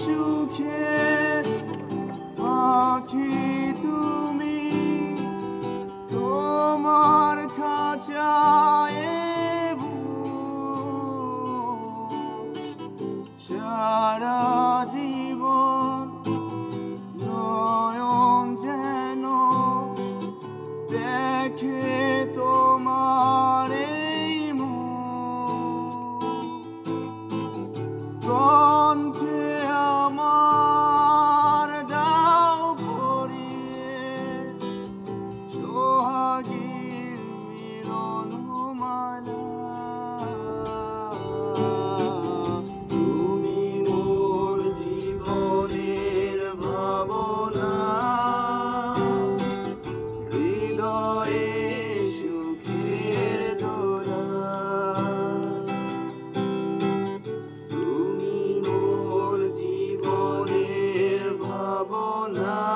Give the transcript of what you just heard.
সুখের পাখি তুমি তোমার খাঁচায় সারা জীবন নয়ন যেন দেখে love.